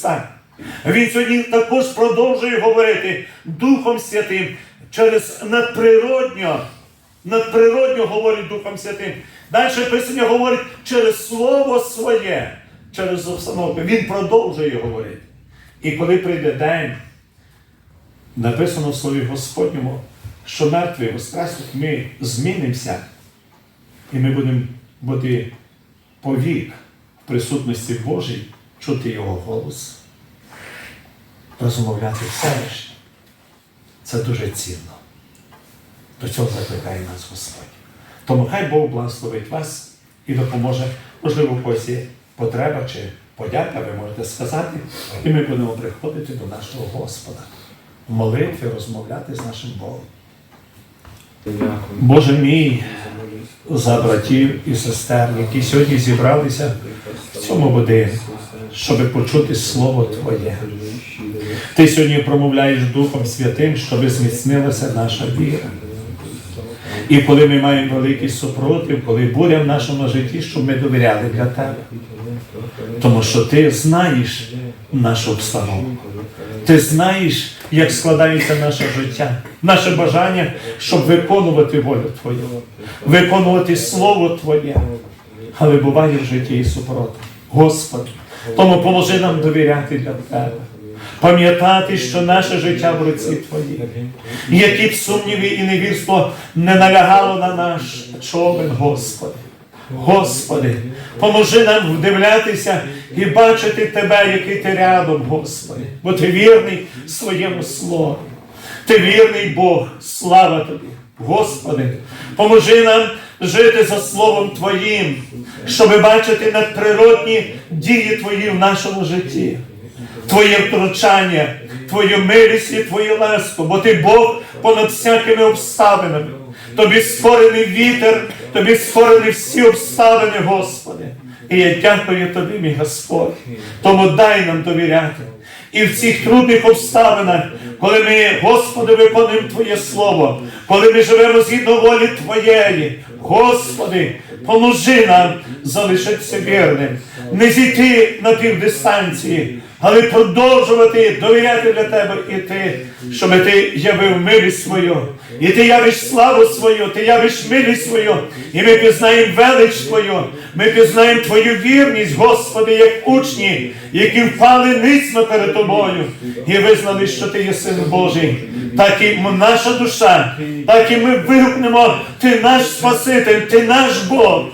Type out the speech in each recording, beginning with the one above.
Христа. Він сьогодні також продовжує говорити Духом Святим через надприродньо. Надприродньо говорить Духом Святим. Далі Писання говорить через Слово своє, через обстановку. Він продовжує говорити. І коли прийде день, написано в Слові Господньому, що мертві воскреснуть, ми змінимося, і ми будемо бути повік в присутності Божій, чути Його голос, розмовляти селищі. Це дуже цінно. До цього закликає нас Господь. Тому хай Бог благословить вас і допоможе. Можливо, когось є потреба чи подяка, ви можете сказати, і ми будемо приходити до нашого Господа, в молитві розмовляти з нашим Богом. Боже мій, за братів і сестер, які сьогодні зібралися в цьому будинку, щоб почути Слово Твоє. Ти сьогодні промовляєш Духом Святим, щоб зміцнилася наша віра. І коли ми маємо великий супротив, коли буря в нашому житті, щоб ми довіряли для тебе. Тому що ти знаєш нашу обстановку. Ти знаєш, як складається наше життя, наше бажання, щоб виконувати волю Твою, виконувати Слово Твоє. Але буває в житті і супротив. Господи, тому поможи нам довіряти для Тебе. Пам'ятати, що наше життя в руці Твої. Які б сумніви і невірство не налягало на наш човен, Господи. Господи, поможи нам вдивлятися і бачити Тебе, який ти рядом, Господи, бо Ти вірний своєму слову. Ти вірний Бог, слава Тобі, Господи, поможи нам жити за Словом Твоїм, щоб бачити надприродні дії Твої в нашому житті. Твоє втручання, Твою милість і Твою ласку, бо Ти Бог понад всякими обставинами. Тобі створений вітер, тобі створені всі обставини, Господи. І я дякую Тобі, мій Господь. Тому дай нам довіряти. І в цих трудних обставинах, коли ми, Господи, виконуємо Твоє Слово, коли ми живемо згідно волі Твоєї, Господи, поможи нам залишитися вірним, не зійти на півдистанції, але продовжувати довіряти для Тебе і Ти, щоб Ти явив милість свою, і Ти явиш славу свою, Ти явиш милість свою, і ми пізнаємо велич Твою, ми пізнаємо Твою вірність, Господи, як учні, які впали ницьмо перед Тобою. І визнали, що Ти є Син Божий. Так і наша душа, так і ми вигукнемо, Ти наш Спаситель, Ти наш Бог,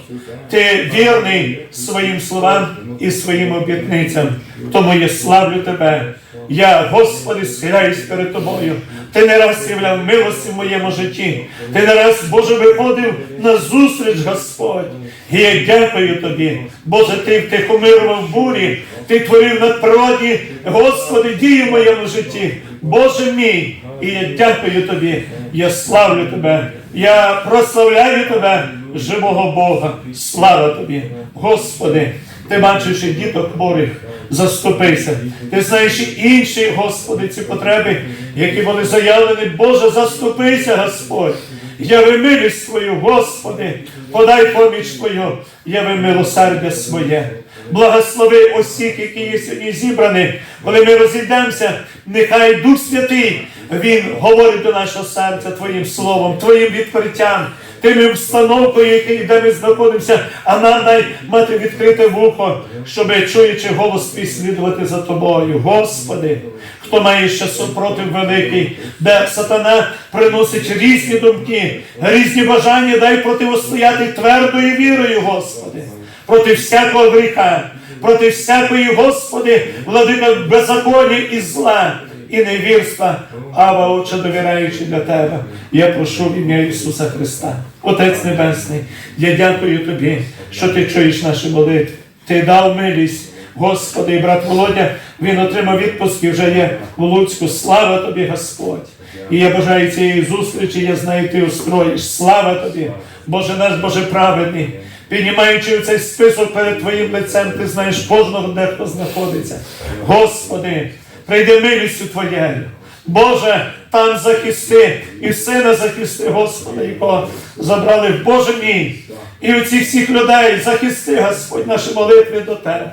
Ти вірний своїм словам і своїм обітницям. Тому я славлю Тебе. Я, Господи, схиляюсь перед Тобою. Ти не раз являв милості в моєму житті. Ти не раз, Боже, виходив на зустріч, Господь. І я дякую Тобі. Боже, Ти втихомирував бурі, Ти творив надприродні, Господи, дії в моєму житті. Боже мій, і я дякую Тобі, я славлю Тебе, я прославляю Тебе, живого Бога. Слава Тобі, Господи, Ти бачиш і діток хворих, заступися. Ти знаєш і інші, Господи, ці потреби, які були заявлені. Боже, заступися, Господь. Яви милість Твою, Господи, подай поміч Твою, яви милосердя своє. Благослови усіх, які є сьогодні зібрані, коли ми розійдемося, нехай Дух Святий, Він говорить до нашого серця Твоїм словом, Твоїм відкриттям, тими встановкою, які, де ми знаходимося, а нам дай мати відкрите вухо, щоб, чуючи голос твій, слідувати за тобою. Господи, хто має ще супротив великий, де сатана приносить різні думки, різні бажання, дай противостояти твердою вірою, Господи проти всякого гріха, проти всякої, Господи, владика беззаконня і зла, і невірства, Ава, Отче, довіряючи для Тебе. Я прошу в ім'я Ісуса Христа, Отець Небесний, я дякую Тобі, що Ти чуєш наші молитви. Ти дав милість. Господи, і брат Володя, він отримав відпуск і вже є в Луцьку. Слава тобі, Господь! І я бажаю цієї зустрічі, я знаю, ти устроїш. Слава тобі, Боже наш Боже праведний. Піднімаючи цей список перед Твоїм лицем, ти знаєш кожного, де хто знаходиться. Господи, прийди милістю Твоєю. Боже, там захисти і сина захисти, Господи, якого забрали в Боже мій. І у цих всіх людей захисти, Господь, наші молитви до Тебе.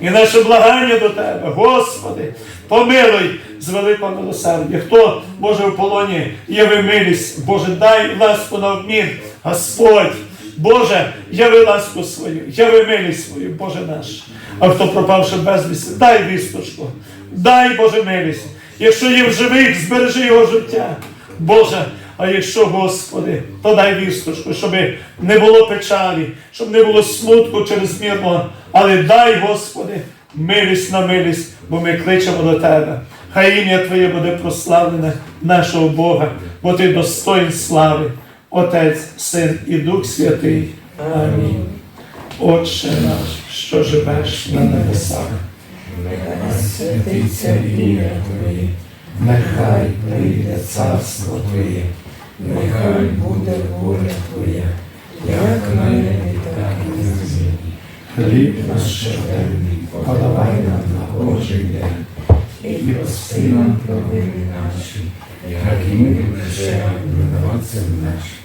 і наше благання до Тебе. Господи, помилуй з великого милосердя. Хто може в полоні яви милість, Боже, дай ласку на обмін, Господь. Боже, яви ласку свою, яви милість свою, Боже наш. А хто пропавши безвісти, дай вісточку, дай Боже милість. Якщо є в живих, збережи його життя. Боже, а якщо, Господи, то дай вісточку, щоб не було печалі, щоб не було смутку чрезмірного, але дай, Господи, милість на милість, бо ми кличемо до Тебе. Хай ім'я Твоє буде прославлене нашого Бога, бо Ти достоїн слави, Отець, Син і Дух Святий. Амінь. Отче наш, що живеш на небесах, Нехай святиться ім'я Твоє, нехай прийде царство Твоє. нехай буде воля Твоя, як на небі, так і на землі. Хліб наш щоденний, подавай нам на Божий день. І прости нам провини наші, як і ми прощаємо винуватцям нашим.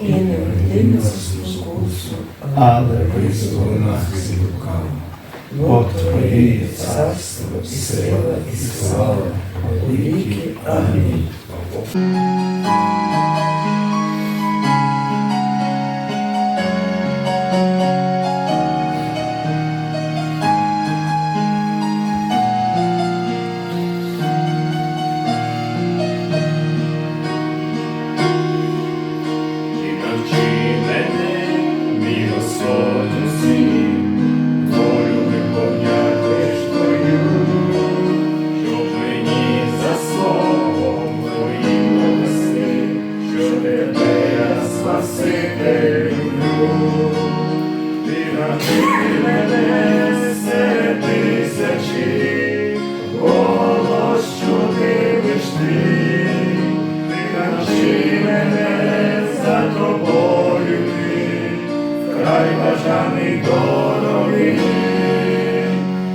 І не веди нас у спокусу, Але визволи нас від лукавого. Бо Твоє царство, і сила, і слава, у віки. Амінь. Бажаний дороги.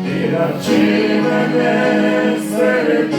Ти навчи мене серед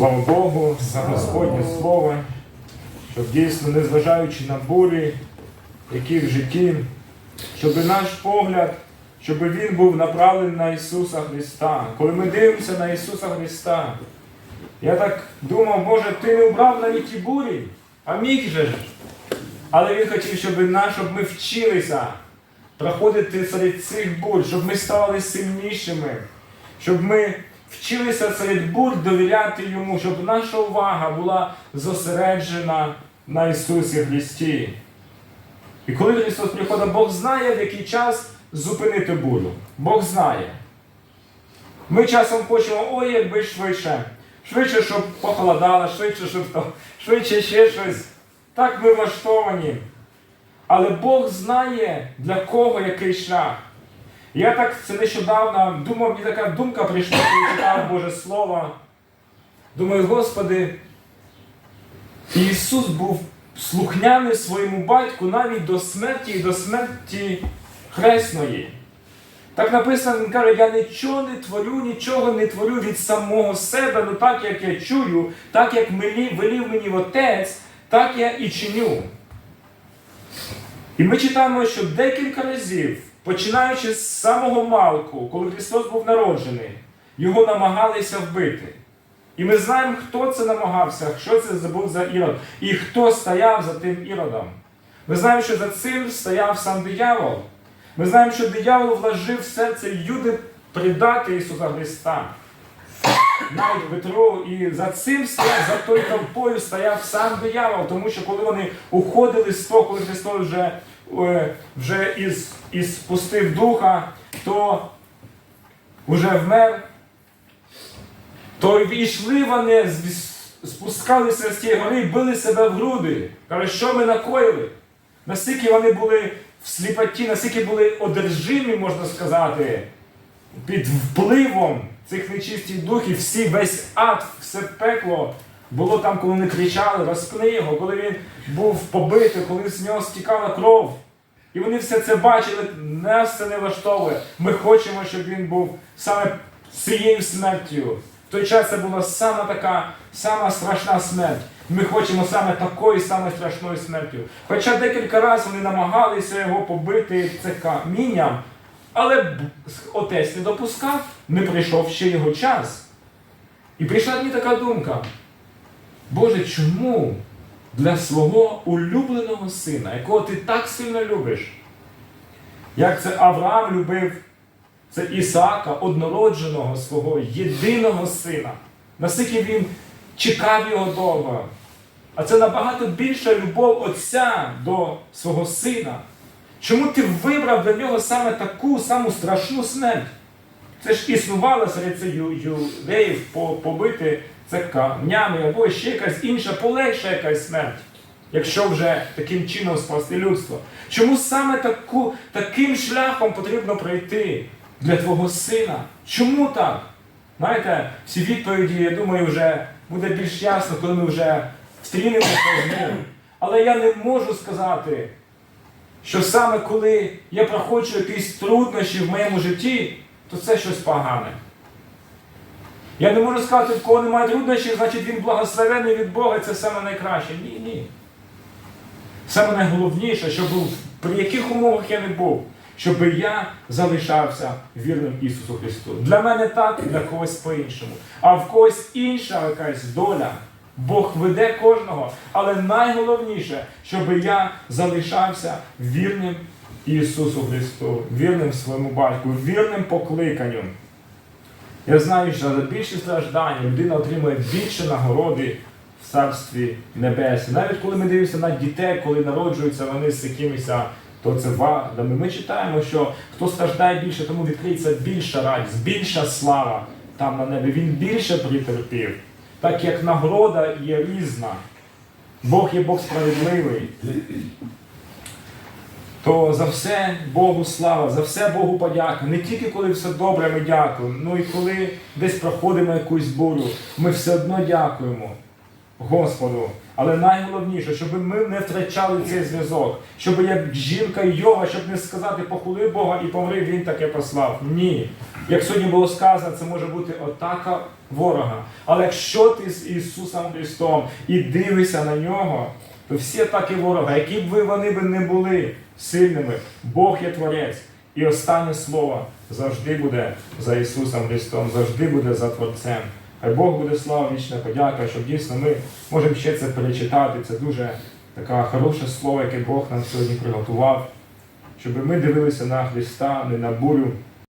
Слава Богу за Господнє Слово, щоб дійсно, незважаючи на бурі, які в житті, щоб наш погляд, щоб він був направлений на Ісуса Христа. Коли ми дивимося на Ісуса Христа, я так думав, Боже, Ти не убрав навіть ті бурі, а міг же ж. Але Він хотів, щоб, нас, щоб ми вчилися проходити серед цих бурь, щоб ми ставали сильнішими, щоб ми вчилися серед бурь довіряти Йому, щоб наша увага була зосереджена на Ісусі Христі. І коли Христос приходить, Бог знає, в який час зупинити бурю. Бог знає. Ми часом хочемо, ой, якби швидше. Швидше, щоб похолодало, швидше, щоб то, швидше ще щось. Так ми влаштовані. Але Бог знає, для кого який шлях. Я так це нещодавно думав, мені така думка прийшла, коли читав Боже Слово. Думаю, Господи, Ісус був слухняний своєму батьку навіть до смерті і до смерті хресної. Так написано, він каже, я нічого не творю, нічого не творю від самого себе, ну так як я чую, так як велів мені Отець, так я і чиню. І ми читаємо, що декілька разів, починаючи з самого малку, коли Христос був народжений, його намагалися вбити. І ми знаємо, хто це намагався, що це був за ірод, і хто стояв за тим іродом. Ми знаємо, що за цим стояв сам диявол. Ми знаємо, що диявол вложив в серце Юди предати Ісуса Христа. Навіть Петру, і за цим стояв, за той толпою стояв сам диявол, тому що коли вони уходили з того, коли Христос вже, вже із, із пустив духа, то вже вмер, то й йшли вони, спускалися з тієї гори і били себе в груди. Каже, що ми накоїли? Наскільки вони були в сліпоті, наскільки були одержимі, можна сказати, під впливом цих нечистих духів, всі весь ад, все пекло було там, коли вони кричали, розпни його, коли він був побитий, коли з нього стікала кров. І вони все це бачили, нас це не влаштовує. Ми хочемо, щоб він був саме цією смертю. В той час це була саме така, сама страшна смерть. Ми хочемо саме такої саме страшної смерті. Хоча декілька разів вони намагалися його побити це камінням, але отець не допускав, не прийшов ще його час. І прийшла мені така думка. Боже, чому для свого улюбленого сина, якого ти так сильно любиш, як це Авраам любив це Ісаака, однородженого свого єдиного сина, наскільки він чекав його довго. А це набагато більша любов Отця до свого сина. Чому ти вибрав для нього саме таку саму страшну смерть? Це ж існувало серед цих юдеїв побити це камнями або ще якась інша, полегша якась смерть, якщо вже таким чином спасти людство. Чому саме таку, таким шляхом потрібно пройти для твого сина? Чому так? Знаєте, всі відповіді, я думаю, вже буде більш ясно, коли ми вже стрінемося з ним. Але я не можу сказати, що саме коли я проходжу якісь труднощі в моєму житті, то це щось погане. Я не можу сказати, в кого немає труднощів, значить він благословений від Бога, це саме найкраще. Ні, ні. Саме найголовніше, щоб при яких умовах я не був, щоб я залишався вірним Ісусу Христу. Для мене так, для когось по-іншому. А в когось інша якась доля. Бог веде кожного. Але найголовніше, щоб я залишався вірним Ісусу Христу, вірним своєму батьку, вірним покликанню. Я знаю, що за більше страждання людина отримує більше нагороди в Царстві Небесні. Навіть коли ми дивимося на дітей, коли народжуються вони з якимись, то це вадами. Ми читаємо, що хто страждає більше, тому відкриється більша радість, більша слава там на небі. Він більше претерпів. Так як нагорода є різна. Бог є Бог справедливий. То за все Богу слава, за все Богу подяка. Не тільки коли все добре, ми дякуємо, ну і коли десь проходимо якусь бурю, ми все одно дякуємо Господу. Але найголовніше, щоб ми не втрачали цей зв'язок, щоб як жінка Йова, щоб не сказати похули Бога і помри, він таке послав. Ні. Як сьогодні було сказано, це може бути атака ворога. Але якщо ти з Ісусом Христом і дивишся на нього, то всі атаки ворога, які б ви вони б не були сильними, Бог є Творець. І останнє слово завжди буде за Ісусом Христом, завжди буде за Творцем. Хай Бог буде слава вічна подяка, щоб дійсно ми можемо ще це перечитати. Це дуже таке хороше слово, яке Бог нам сьогодні приготував, щоб ми дивилися на Христа, не на бурю,